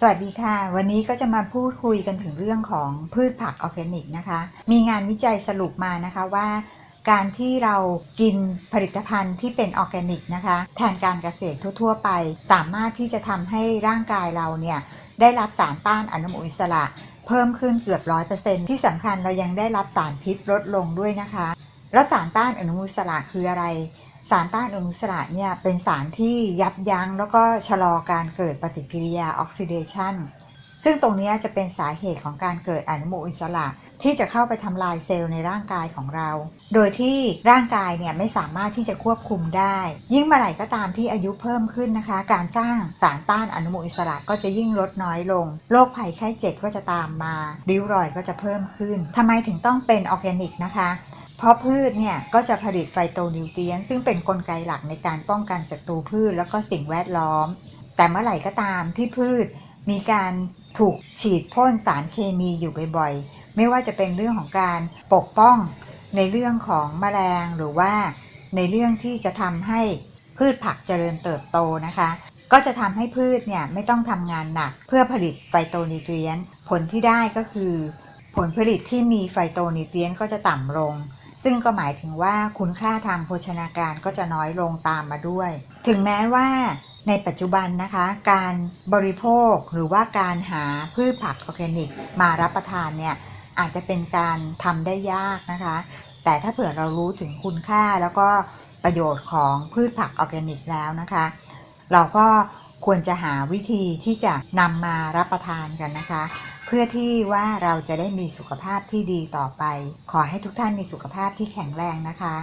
สวัสดีค่ะ วันนี้ก็จะมาพูดคุยกันถึงเรื่องของพืชผักออร์แกนิกนะคะ มีงานวิจัยสรุปมานะคะว่า การที่เรากินผลิตภัณฑ์ที่เป็นออร์แกนิกนะคะ แทนการเกษตรทั่ว ๆ ไป สามารถที่จะทำให้ร่างกายเราเนี่ยได้รับสารต้านอนุมูลอิสระ เพิ่มขึ้นเกือบร้อยเปอร์เซ็นที่สำคัญเรายังได้รับสารพิษลดลงด้วยนะคะ แล้วสารต้านอนุมูลอิสระคืออะไร สารต้านอนุมูลอิสระเนี่ยเป็นสารที่ยับยั้งแล้วก็ชะลอการเกิดปฏิกิริยาออกซิเดชันซึ่งตรงนี้จะเป็นสาเหตุของการเกิดอนุมูลอิสระ ที่จะเข้าไปทำลายเซลล์ในร่างกายของเรา โดยที่ร่างกายเนี่ยไม่สามารถที่จะควบคุมได้ ยิ่งเมื่อไหร่ก็ตามที่อายุเพิ่มขึ้นนะคะ การสร้างสารต้านอนุมูลอิสระก็จะยิ่งลดน้อยลง โรคภัยไข้เจ็บก็จะตามมา ริ้วรอยก็จะเพิ่มขึ้นทำไมถึงต้องเป็นออร์แกนิกนะคะ เพราะพืชเนี่ยก็จะผลิตไฟโตนิวเทียน ซึ่งเป็นนกลไกหลักในการป้องกันศัตรูพืชแล้วก็สิ่งแวดล้อม แต่เมื่อไหร่ก็ตามที่พืชมีการถูกฉีดพ่นสารเคมีอยู่บ่อยๆ ไม่ว่าจะเป็นเรื่องของการปกป้องในเรื่องของแมลงหรือว่าในเรื่องที่จะทำให้พืชผักเจริญเติบโตนะคะ ก็จะทำให้พืชเนี่ยไม่ต้องทำงานหนักเพื่อผลิตไฟโตนิวเทรียน ผลที่ได้ก็คือ ผลผลิตที่มีไฟโตนิวเทรียนก็จะต่ำลง ซึ่งก็หมายถึงว่าคุณค่าทางโภชนาการก็จะน้อยลงตามมาด้วย ถึงแม้ว่าในปัจจุบันนะคะ การบริโภคหรือว่าการหาพืชผักออร์แกนิก มารับประทานเนี่ยอาจจะเป็นการทำได้ยากนะคะ แต่ถ้าเผื่อเรารู้ถึงคุณค่าแล้วก็ประโยชน์ของพืชผักออร์แกนิกแล้วนะคะ เราก็ ควรจะหาวิธีที่จะนำมารับประทานกันนะคะ เพื่อที่ว่าเราจะได้มีสุขภาพที่ดีต่อไป ขอให้ทุกท่านมีสุขภาพที่แข็งแรงนะคะ